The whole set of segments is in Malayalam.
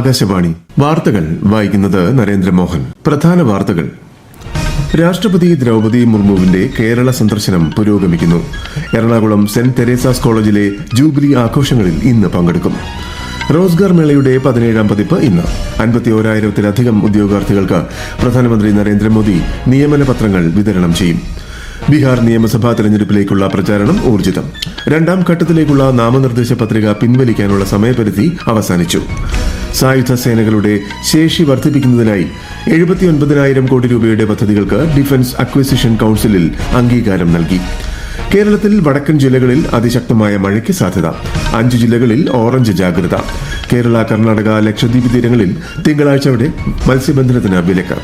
ആകാശവാണി. വാർത്തകൾ വായിക്കുന്നത് നരേന്ദ്രമോഹൻ. പ്രധാന വാർത്തകൾ. രാഷ്ട്രപതി ദ്രൗപതി മുർമുവിന്റെ കേരള സന്ദർശനം പുരോഗമിക്കുന്നു. എറണാകുളം സെന്റ് തെരേസാസ് കോളേജിലെ ജൂബിലി ആഘോഷങ്ങളിൽ ഇന്ന് പങ്കെടുക്കും. റോസ്ഗാർ മേളയുടെ പതിനേഴാം പതിപ്പ് ഇന്ന്. അൻപത്തി ഓരായിരത്തിലധികം ഉദ്യോഗാർത്ഥികൾക്ക് പ്രധാനമന്ത്രി നരേന്ദ്രമോദി നിയമന പത്രങ്ങൾ വിതരണം ചെയ്യും. ബീഹാർ നിയമസഭാ തെരഞ്ഞെടുപ്പിലേക്കുള്ള പ്രചാരണം ഊർജിതം. രണ്ടാം ഘട്ടത്തിലേക്കുള്ള നാമനിർദ്ദേശ പത്രിക പിൻവലിക്കാനുള്ള സമയപരിധി അവസാനിച്ചു. സായുധ സേനകളുടെ ശേഷി വർദ്ധിപ്പിക്കുന്നതിനായി എഴുപത്തിയൊൻപതിനായിരം കോടി രൂപയുടെ പദ്ധതികൾക്ക് ഡിഫൻസ് അക്വിസിഷൻ കൌൺസിലിൽ അംഗീകാരം നൽകി. കേരളത്തിൽ വടക്കൻ ജില്ലകളിൽ അതിശക്തമായ മഴയ്ക്ക് സാധ്യത. അഞ്ച് ജില്ലകളിൽ ഓറഞ്ച് ജാഗ്രത. കേരള കർണാടക ലക്ഷദ്വീപ് തീരങ്ങളിൽ തിങ്കളാഴ്ച വരെ മത്സ്യബന്ധനത്തിന് വിലക്ക്.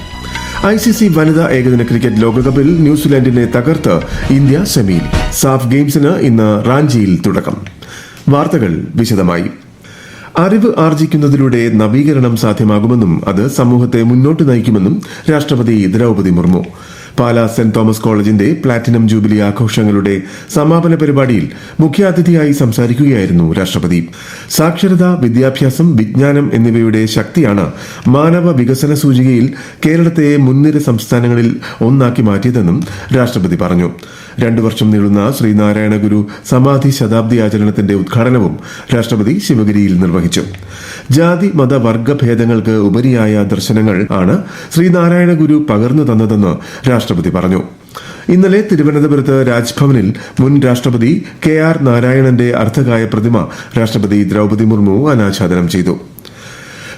ഐ സി സി വനിതാ ഏകദിന ക്രിക്കറ്റ് ലോകകപ്പിൽ ന്യൂസിലാൻഡിനെ തകർത്ത് ഇന്ത്യ സെമിയിൽ. സാഫ് ഗെയിംസിന് ഇന്ന് റാഞ്ചിയിൽ തുടക്കം. വാർത്തകൾ വിശദമായി. അറിവ് ആർജിക്കുന്നതിലൂടെ നവീകരണം സാധ്യമാകുമെന്നും അത് സമൂഹത്തെ മുന്നോട്ട് നയിക്കുമെന്നും രാഷ്ട്രപതി ദ്രൗപദി മുർമു. പാലാ സെന്റ് തോമസ് കോളേജിന്റെ പ്ലാറ്റിനം ജൂബിലി ആഘോഷങ്ങളുടെ സമാപന പരിപാടിയിൽ മുഖ്യാതിഥിയായി സംസാരിക്കുകയായിരുന്നു രാഷ്ട്രപതി. സാക്ഷരത വിദ്യാഭ്യാസം വിജ്ഞാനം എന്നിവയുടെ ശക്തിയാണ് മാനവ വികസന സൂചികയിൽ കേരളത്തെ മുൻനിര സംസ്ഥാനങ്ങളിൽ ഒന്നാക്കി മാറ്റിയതെന്നും രാഷ്ട്രപതി പറഞ്ഞു. രണ്ടു വർഷം നീളുന്ന ശ്രീനാരായണ ഗുരു സമാധി ശതാബ്ദി ആചരണത്തിന്റെ ഉദ്ഘാടനവും രാഷ്ട്രപതി ശിവഗിരിയിൽ നിർവഹിച്ചു. ജാതി മത വർഗ ഭേദങ്ങൾക്ക് ഉപരിയായ ദർശനങ്ങൾ ആണ് ശ്രീനാരായണ ഗുരു പകർന്നു തന്നതെന്ന് രാഷ്ട്രപതി പറഞ്ഞു. ഇന്നലെ തിരുവനന്തപുരത്ത് രാജ്ഭവനിൽ മുൻ രാഷ്ട്രപതി കെ ആർ നാരായണന്റെ അർദ്ധകായ പ്രതിമ രാഷ്ട്രപതി ദ്രൗപദി മുർമു അനാച്ഛാദനം ചെയ്തു.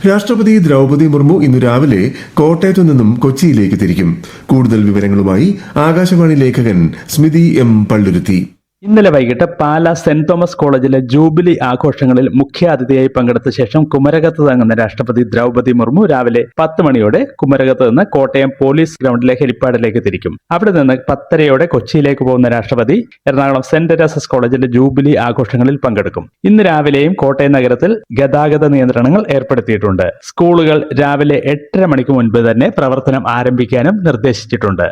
രാഷ്ട്രപതി ദ്രൗപദി മുർമു ഇന്ന് രാവിലെ കോട്ടയത്തു നിന്നും കൊച്ചിയിലേക്ക് തിരിക്കും. കൂടുതൽ വിവരങ്ങളുമായി ആകാശവാണി ലേഖകൻ സ്മിതി എം പള്ളുരുത്തി. ഇന്നലെ വൈകിട്ട് പാല സെന്റ് തോമസ് കോളേജിലെ ജൂബിലി ആഘോഷങ്ങളിൽ മുഖ്യാതിഥിയായി പങ്കെടുത്ത ശേഷം കുമരകത്ത് തങ്ങുന്ന രാഷ്ട്രപതി ദ്രൗപതി മുർമു രാവിലെ പത്ത് മണിയോടെ കുമരകത്ത് നിന്ന് കോട്ടയം പോലീസ് ഗ്രൗണ്ടിലെ ഹെലിപ്പാഡിലേക്ക് തിരിക്കും. അവിടെ നിന്ന് പത്തരയോടെ കൊച്ചിയിലേക്ക് പോകുന്ന രാഷ്ട്രപതി എറണാകുളം സെന്റ് തെരേസസ് കോളേജിലെ ജൂബിലി ആഘോഷങ്ങളിൽ പങ്കെടുക്കും. ഇന്ന് രാവിലെയും കോട്ടയം നഗരത്തിൽ ഗതാഗത നിയന്ത്രണങ്ങൾ ഏർപ്പെടുത്തിയിട്ടുണ്ട്. സ്കൂളുകൾ രാവിലെ എട്ടര മണിക്ക് മുൻപ് തന്നെ പ്രവർത്തനം ആരംഭിക്കാനും നിർദ്ദേശിച്ചിട്ടുണ്ട്.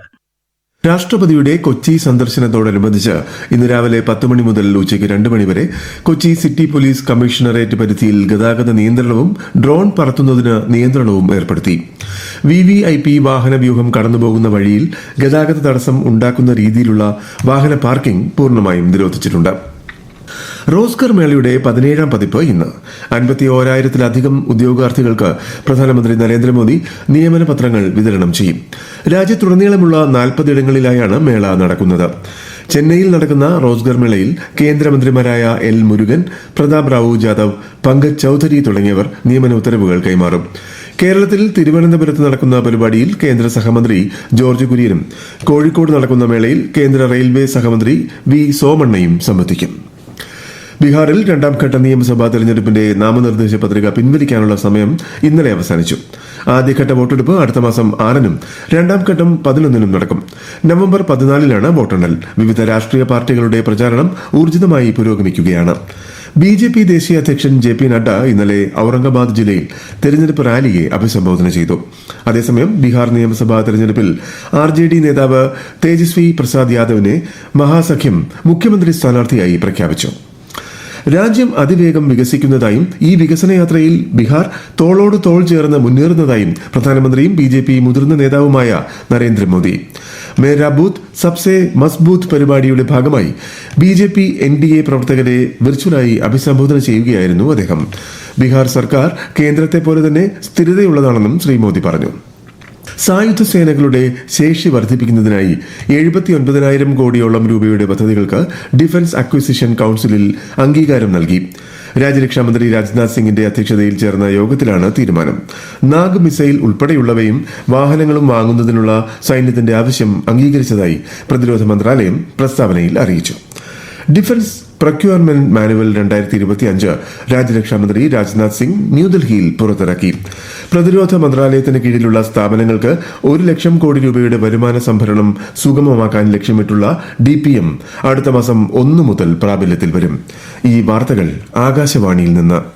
രാഷ്ട്രപതിയുടെ കൊച്ചി സന്ദർശനത്തോടനുബന്ധിച്ച് ഇന്ന് രാവിലെ പത്ത് മണി മുതൽ ഉച്ചയ്ക്ക് രണ്ട് മണിവരെ കൊച്ചി സിറ്റി പോലീസ് കമ്മീഷണറേറ്റ് പരിധിയിൽ ഗതാഗത നിയന്ത്രണവും ഡ്രോൺ പറത്തുന്നതിന് നിയന്ത്രണവും ഏർപ്പെടുത്തി. വി വി ഐ പി വാഹന വ്യൂഹം കടന്നുപോകുന്ന വഴിയിൽ ഗതാഗത തടസ്സം ഉണ്ടാക്കുന്ന രീതിയിലുള്ള വാഹന പാർക്കിംഗ് പൂർണമായും നിരോധിച്ചിട്ടുണ്ട്. റോസ്കർ മേളയുടെ പതിനേഴാം പതിപ്പ് ഇന്ന്. അൻപത്തി ഓരായിരത്തിലധികം ഉദ്യോഗാർത്ഥികൾക്ക് പ്രധാനമന്ത്രി നരേന്ദ്രമോദി നിയമന പത്രങ്ങൾ വിതരണം ചെയ്യും. രാജ്യത്തുടനീളമുള്ള നാൽപ്പതിടങ്ങളിലായാണ് മേള നടക്കുന്നത്. ചെന്നൈയിൽ നടക്കുന്ന റോസ്ഗർ മേളയിൽ കേന്ദ്രമന്ത്രിമാരായ എൽ മുരുകൻ പ്രതാപ് റാവു ജാദവ് പങ്കജ് ചൌധരി തുടങ്ങിയവർ നിയമന ഉത്തരവുകൾ കൈമാറും. കേരളത്തിൽ തിരുവനന്തപുരത്ത് നടക്കുന്ന പരിപാടിയിൽ കേന്ദ്ര സഹമന്ത്രി ജോർജ് കുര്യനും കോഴിക്കോട് നടക്കുന്ന മേളയിൽ കേന്ദ്ര റെയിൽവേ സഹമന്ത്രി വി സോമണ്ണയും സംബന്ധിക്കും. ബീഹാറിൽ രണ്ടാം ഘട്ട നിയമസഭാ തെരഞ്ഞെടുപ്പിന്റെ നാമനിർദ്ദേശ പത്രിക പിൻവലിക്കാനുള്ള സമയം ഇന്നലെ അവസാനിച്ചു. ആദ്യഘട്ട വോട്ടെടുപ്പ് അടുത്ത മാസം ആറിനും രണ്ടാം ഘട്ടം പതിനൊന്നിനും നടക്കും. നവംബർ പതിനാലിനാണ് വോട്ടെണ്ണൽ. വിവിധ രാഷ്ട്രീയ പാർട്ടികളുടെ പ്രചാരണം ഊർജിതമായി പുരോഗമിക്കുകയാണ്. ബി ജെ പി ദേശീയ അധ്യക്ഷൻ ജെ പി നഡ്ഡ ഇന്നലെ ഔറംഗാബാദ് ജില്ലയിൽ തെരഞ്ഞെടുപ്പ് റാലിയെ അഭിസംബോധന ചെയ്തു. അതേസമയം ബീഹാർ നിയമസഭാ തെരഞ്ഞെടുപ്പിൽ ആർ ജെ ഡി നേതാവ് തേജസ്വി പ്രസാദ് യാദവിനെ മഹാസഖ്യം മുഖ്യമന്ത്രി സ്ഥാനാർത്ഥിയായി പ്രഖ്യാപിച്ചു. രാജ്യം അതിവേഗം വികസിക്കുന്നതായും ഈ വികസന യാത്രയിൽ ബീഹാർ തോളോട് തോൾ ചേർന്ന് മുന്നേറുന്നതായും പ്രധാനമന്ത്രിയും ബി ജെ പി മുതിർന്ന നേതാവുമായ നരേന്ദ്രമോദി. മേരാ ബൂത്ത് സബ്സെ മസ്ബൂത്ത് പരിപാടിയുടെ ഭാഗമായി B J P N D A പ്രവർത്തകരെ വിർച്വലായി അഭിസംബോധന ചെയ്യുകയായിരുന്നു അദ്ദേഹം. ബീഹാർ സർക്കാർ കേന്ദ്രത്തെ പോലെ തന്നെ സ്ഥിരതയുള്ളതാണെന്നും ശ്രീ മോദി പറഞ്ഞു. സായുധ സേനകളുടെ ശേഷി വർദ്ധിപ്പിക്കുന്നതിനായി എഴുപത്തി ഒൻപതിനായിരം കോടിയോളം രൂപയുടെ പദ്ധതികൾക്ക് ഡിഫൻസ് അക്വിസിഷൻ കൌൺസിലിൽ അംഗീകാരം നൽകി. രാജ്യരക്ഷാമന്ത്രി രാജ്നാഥ് സിംഗിന്റെ അധ്യക്ഷതയിൽ ചേർന്ന യോഗത്തിലാണ് തീരുമാനം. നാഗ് മിസൈൽ ഉൾപ്പെടെയുള്ളവയും വാഹനങ്ങളും വാങ്ങുന്നതിനുള്ള സൈന്യത്തിന്റെ ആവശ്യം അംഗീകരിച്ചതായി പ്രതിരോധ മന്ത്രാലയം പ്രസ്താവനയിൽ അറിയിച്ചു. ഡിഫൻസ് പ്രൊക്യൂർമെന്റ് മാനുവൽ രണ്ടായിരത്തി ഇരുപത്തി അഞ്ച് രാജ്യരക്ഷാമന്ത്രി രാജ്നാഥ് സിംഗ് ന്യൂഡൽഹിയിൽ പുറത്തിറക്കി. പ്രതിരോധ മന്ത്രാലയത്തിന് കീഴിലുള്ള സ്ഥാപനങ്ങൾക്ക് ഒരു ലക്ഷം കോടി രൂപയുടെ വരുമാന സംഭരണം സുഗമമാക്കാൻ ലക്ഷ്യമിട്ടുള്ള ഡി പി എം അടുത്ത മാസം ഒന്നു മുതൽ പ്രാബല്യത്തിൽ വരും. ഈ വാർത്തകൾ ആകാശവാണിയിൽ നിന്ന്.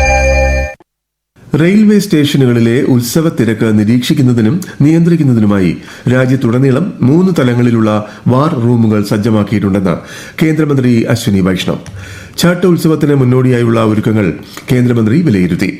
റെയിൽവേ സ്റ്റേഷനുകളിലെ ഉത്സവ തിരക്ക് നിരീക്ഷിക്കുന്നതിനും നിയന്ത്രിക്കുന്നതിനുമായി രാജ്യത്തുടനീളം മൂന്ന് തലങ്ങളിലുള്ള വാർ റൂമുകൾ സജ്ജമാക്കിയിട്ടുണ്ടെന്ന് കേന്ദ്രമന്ത്രി അശ്വിനി വൈഷ്ണവ്. ഛട്ട് ഉത്സവത്തിന് മുന്നോടിയായുള്ള ഒരുക്കങ്ങൾ കേന്ദ്രമന്ത്രി വിലയിരുത്തി.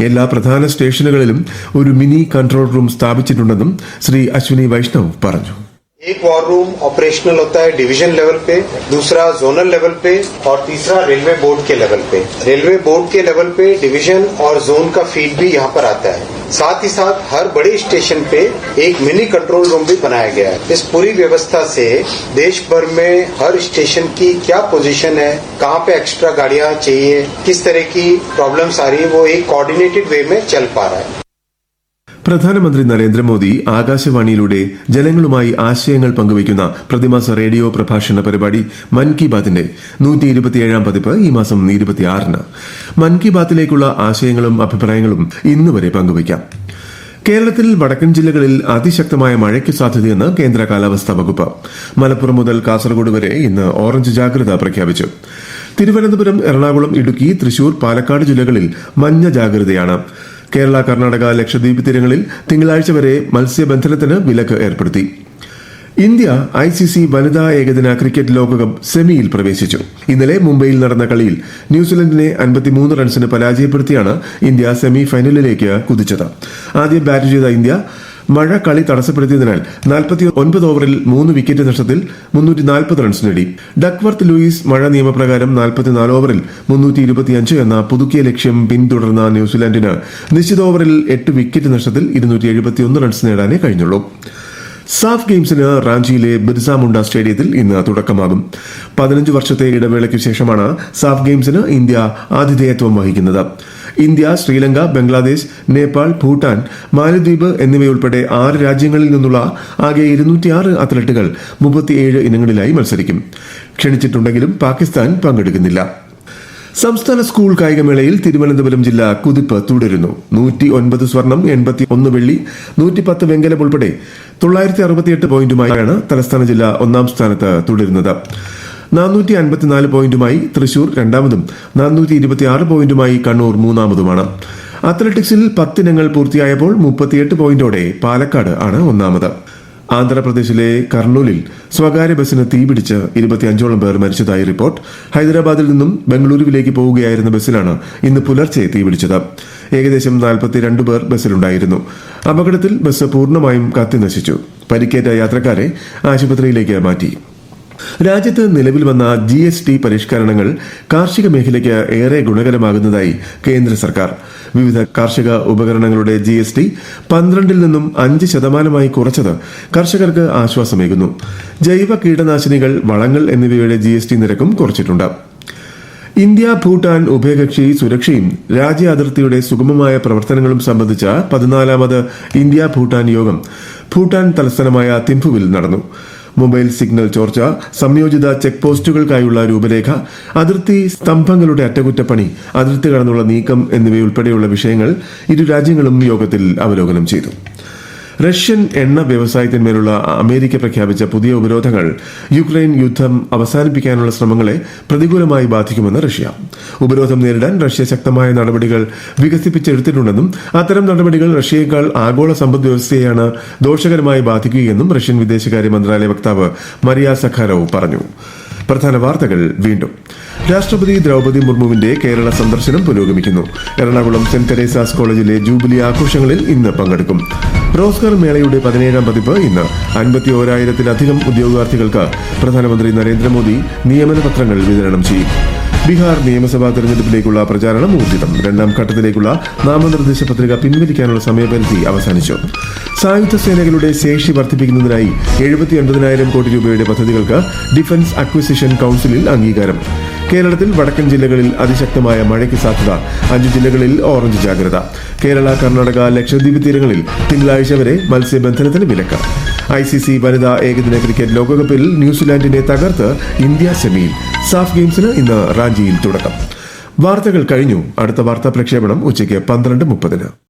എല്ലാ പ്രധാന സ്റ്റേഷനുകളിലും ഒരു മിനി കൺട്രോൾ റൂം സ്ഥാപിച്ചിട്ടുണ്ടെന്നും ശ്രീ അശ്വിനി വൈഷ്ണവ് പറഞ്ഞു. एक वॉर रूम ऑपरेशनल होता है डिवीज़न लेवल पे, दूसरा जोनल लेवल पे और तीसरा रेलवे बोर्ड के लेवल पे। रेलवे बोर्ड के लेवल पे डिवीज़न और जोन का फ़ीड भी यहाँ पर आता है। साथ ही साथ हर बड़े स्टेशन पे एक मिनी कंट्रोल रूम भी बनाया गया है। इस पूरी व्यवस्था से देश भर में हर स्टेशन की क्या पोजीशन है, कहाँ पे एक्स्ट्रा गाड़ियाँ चाहिए, किस तरह की प्रॉब्लम्स आ रही है, वो एक कोऑर्डिनेटेड वे में चल पा रहा है। പ്രധാനമന്ത്രി നരേന്ദ്രമോദി ആകാശവാണിയിലൂടെ ജനങ്ങളുമായി ആശയങ്ങൾ പങ്കുവയ്ക്കുന്ന പ്രതിമാസ റേഡിയോ പ്രഭാഷണ പരിപാടി മൻ കി ബാത്തിന്റെ പതിപ്പ് ഈ മാസം ഇരുപത്തിയാറിന്. മൻ കി ബാത്തിലേക്കുള്ള ആശയങ്ങളും അഭിപ്രായങ്ങളും ഇന്നുവരെ പങ്കുവയ്ക്കാം. കേരളത്തിൽ വടക്കൻ ജില്ലകളിൽ അതിശക്തമായ മഴയ്ക്ക് സാധ്യതയെന്ന് കേന്ദ്ര കാലാവസ്ഥാ വകുപ്പ്. മലപ്പുറം മുതൽ കാസർഗോഡ് വരെ ഇന്ന് ഓറഞ്ച് ജാഗ്രത പ്രഖ്യാപിച്ചു. തിരുവനന്തപുരം എറണാകുളം ഇടുക്കി തൃശൂർ പാലക്കാട് ജില്ലകളിൽ മഞ്ഞ ജാഗ്രതയാണ്. കേരള കർണാടക ലക്ഷദ്വീപ് തീരങ്ങളിൽ തിങ്കളാഴ്ച വരെ മത്സ്യബന്ധനത്തിന് വിലക്ക് ഏർപ്പെടുത്തി. ഇന്ത്യ ഐ സി സി വനിതാ ഏകദിന ക്രിക്കറ്റ് ലോകകപ്പ് സെമിയിൽ പ്രവേശിച്ചു. ഇന്നലെ മുംബൈയിൽ നടന്ന കളിയിൽ ന്യൂസിലൻഡിനെ അൻപത്തിമൂന്ന് റൺസിന് പരാജയപ്പെടുത്തിയാണ് ഇന്ത്യ സെമി ഫൈനലിലേക്ക് കുതിച്ചത്. ആദ്യം ബാറ്റ് ചെയ്ത ഇന്ത്യ മഴ കളി തടസ്സപ്പെടുത്തിയതിനാൽ നാൽപ്പത്തി ഒൻപത് ഓവറിൽ മൂന്ന് വിക്കറ്റ് നഷ്ടത്തിൽ മുന്നൂറ്റി നാൽപ്പത് റൺസ് നേടി. ഡക്വർത്ത് ലൂയിസ് മഴ നിയമപ്രകാരം നാൽപ്പത്തിനാല് ഓവറിൽ മുന്നൂറ്റി ഇരുപത്തിയഞ്ച് എന്ന പുതുക്കിയ ലക്ഷ്യം പിന്തുടർന്ന ന്യൂസിലാൻഡിന് നിശ്ചിത ഓവറിൽ എട്ട് വിക്കറ്റ് നഷ്ടത്തിൽ ഇരുന്നൂറ്റി എഴുപത്തിയൊന്ന് റൺസ് നേടാനേ കഴിഞ്ഞുള്ളൂ. സാഫ് ഗെയിംസിന് റാഞ്ചിയിലെ ബിർസ മുണ്ട സ്റ്റേഡിയത്തിൽ ഇന്ന് തുടക്കമാകും. പതിനഞ്ച് വർഷത്തെ ഇടവേളയ്ക്ക് ശേഷമാണ് സാഫ് ഗെയിംസിന് ഇന്ത്യ ആതിഥേയത്വം വഹിക്കുന്നത്. ഇന്ത്യ ശ്രീലങ്ക ബംഗ്ലാദേശ് നേപ്പാൾ ഭൂട്ടാൻ മാലദ്വീപ് എന്നിവയുൾപ്പെടെ ആറ് രാജ്യങ്ങളിൽ നിന്നുള്ള ആകെ ഇരുന്നൂറ്റിയാറ് അത്ലറ്റുകൾ മുപ്പത്തിയേഴ് ഇനങ്ങളിലായി മത്സരിക്കും. ക്ഷണിച്ചിട്ടുണ്ടെങ്കിലും പാകിസ്ഥാൻ പങ്കെടുക്കുന്നില്ല. സംസ്ഥാന സ്കൂൾ കായികമേളയിൽ തിരുവനന്തപുരം ജില്ല കുതിപ്പ് തുടരുന്നു. നൂറ്റി ഒൻപത് സ്വർണം എൺപത്തി ഒന്ന് വെള്ളി നൂറ്റി പത്ത് വെങ്കലം ഉൾപ്പെടെ തൊള്ളായിരത്തി അറുപത്തിയെട്ട് പോയിന്റുമായാണ് തലസ്ഥാന ജില്ല ഒന്നാം സ്ഥാനത്ത് തുടരുന്നത്. നാനൂറ്റി അൻപത്തിനാല് പോയിന്റുമായി തൃശൂർ രണ്ടാമതും നാനൂറ്റി ഇരുപത്തിയാറ് പോയിന്റുമായി കണ്ണൂർ മൂന്നാമതുമാണ്. അത്ലറ്റിക്സിൽ പത്തിനങ്ങൾ പൂർത്തിയായപ്പോൾ മുപ്പത്തിയെട്ട് പോയിന്റോടെ പാലക്കാട് ആണ് ഒന്നാമത്. ആന്ധ്രാപ്രദേശിലെ കർണൂലിൽ സ്വകാര്യ ബസ്സിന് തീപിടിച്ച് ഇരുപത്തിയഞ്ചോളം പേർ മരിച്ചതായി റിപ്പോർട്ട്. ഹൈദരാബാദിൽ നിന്നും ബംഗളൂരുവിലേക്ക് പോവുകയായിരുന്ന ബസ്സിലാണ് ഇന്ന് പുലർച്ചെ തീപിടിച്ചത് ഏകദേശം നാൽപ്പത്തിരണ്ട് പേർ ബസ്സിലുണ്ടായിരുന്നു. അപകടത്തിൽ ബസ് പൂർണമായും കത്തിനശിച്ചു. പരിക്കേറ്റ യാത്രക്കാരെ ആശുപത്രിയിലേക്ക് മാറ്റി. രാജ്യത്ത് നിലവിൽ വന്ന ജി എസ് ടി പരിഷ്കരണങ്ങൾ കാർഷിക മേഖലയ്ക്ക് ഏറെ ഗുണകരമാകുന്നതായി കേന്ദ്ര സർക്കാർ. വിവിധ കാർഷിക ഉപകരണങ്ങളുടെ ജി എസ് ടി പന്ത്രണ്ടിൽ നിന്നും അഞ്ച് ശതമാനമായി കുറച്ചത് കർഷകർക്ക് ആശ്വാസമേകുന്നു. ജൈവ കീടനാശിനികൾ വളങ്ങൾ എന്നിവയുടെ ജി എസ് ടി നിരക്കും കുറച്ചിട്ടുണ്ട്. ഇന്ത്യ ഭൂട്ടാൻ ഉഭയകക്ഷി സുരക്ഷയും രാജ്യ അതിർത്തിയുടെ സുഗമമായ പ്രവർത്തനങ്ങളും സംബന്ധിച്ച പതിനാലാമത് ഇന്ത്യ ഭൂട്ടാൻ യോഗം ഭൂട്ടാൻ തലസ്ഥാനമായ തിംഫുവിൽ നടന്നു. മൊബൈൽ സിഗ്നൽ ചോർച്ച സംയോജിത ചെക്ക് പോസ്റ്റുകൾക്കായുള്ള രൂപരേഖ അതിർത്തി സ്തംഭങ്ങളുടെ അറ്റകുറ്റപ്പണി അതിർത്തി കടന്നുള്ള നീക്കം എന്നിവയുൾപ്പെടെയുള്ള വിഷയങ്ങൾ ഇരു രാജ്യങ്ങളും യോഗത്തിൽ അവലോകനം ചെയ്തു. റഷ്യൻ എണ്ണ വ്യവസായത്തിന്മേലുള്ള അമേരിക്ക പ്രഖ്യാപിച്ച പുതിയ ഉപരോധങ്ങൾ യുക്രൈൻ യുദ്ധം അവസാനിപ്പിക്കാനുള്ള ശ്രമങ്ങളെ പ്രതികൂലമായി ബാധിക്കുമെന്ന് റഷ്യ. ഉപരോധം നേരിടാൻ റഷ്യ ശക്തമായ നടപടികൾ വികസിപ്പിച്ചെടുത്തിട്ടുണ്ടെന്നും അത്തരം നടപടികൾ റഷ്യയേക്കാൾ ആഗോള സമ്പദ് വ്യവസ്ഥയെയാണ് ദോഷകരമായി ബാധിക്കുകയെന്നും റഷ്യൻ വിദേശകാര്യ മന്ത്രാലയ വക്താവ് മരിയ സഖാരോവ് പറഞ്ഞു. പ്രധാന വാർത്തകൾ വീണ്ടും. രാഷ്ട്രപതി ദ്രൗപദി മുർമുവിന്റെ കേരള സന്ദർശനം പുരോഗമിക്കുന്നു. എറണാകുളം സെന്റ് തെരേസാസ് കോളേജിലെ ജൂബിലി ആഘോഷങ്ങളിൽ ഇന്ന് പങ്കെടുക്കും. റോസ്ഗർ മേളയുടെ പതിനേഴാം പതിപ്പ് ഇന്ന്. അൻപത്തി ഓരായിരത്തിലധികം ഉദ്യോഗാർത്ഥികൾക്ക് പ്രധാനമന്ത്രി നരേന്ദ്രമോദി നിയമന പത്രങ്ങൾ വിതരണം ചെയ്യും. ബീഹാർ നിയമസഭാ തെരഞ്ഞെടുപ്പിലേക്കുള്ള പ്രചാരണം ഊർജിതം. രണ്ടാം ഘട്ടത്തിലേക്കുള്ള നാമനിർദ്ദേശ പത്രിക പിൻവലിക്കാനുള്ള സമയപരിധി അവസാനിച്ചു. സായുധ സേനകളുടെ ശേഷി വർദ്ധിപ്പിക്കുന്നതിനായി എഴുപത്തി ഒൻപതിനായിരം കോടി രൂപയുടെ പദ്ധതികൾക്ക് ഡിഫൻസ് അക്വിസിഷൻ കൌൺസിലിൽ അംഗീകാരം. കേരളത്തിൽ വടക്കൻ ജില്ലകളിൽ അതിശക്തമായ മഴയ്ക്ക് സാധ്യത. അഞ്ച് ജില്ലകളിൽ ഓറഞ്ച് ജാഗ്രത. കേരള കർണാടക ലക്ഷദ്വീപ് തീരങ്ങളിൽ തിങ്കളാഴ്ച വരെ മത്സ്യബന്ധനത്തിന് വിലക്ക്. ഐ സി സി വനിതാ ഏകദിന ക്രിക്കറ്റ് ലോകകപ്പിൽ ന്യൂസിലാൻഡിനെ തകർത്ത് ഇന്ത്യ സെമിയിൽ. സാഫ് ഗെയിംസിന് ഇന്ന് റാഞ്ചിയിൽ തുടക്കം. വാർത്തകൾ കഴിഞ്ഞു. അടുത്ത വാർത്താ പ്രക്ഷേപണം ഉച്ചയ്ക്ക് പന്ത്രണ്ട് മുപ്പതിന്.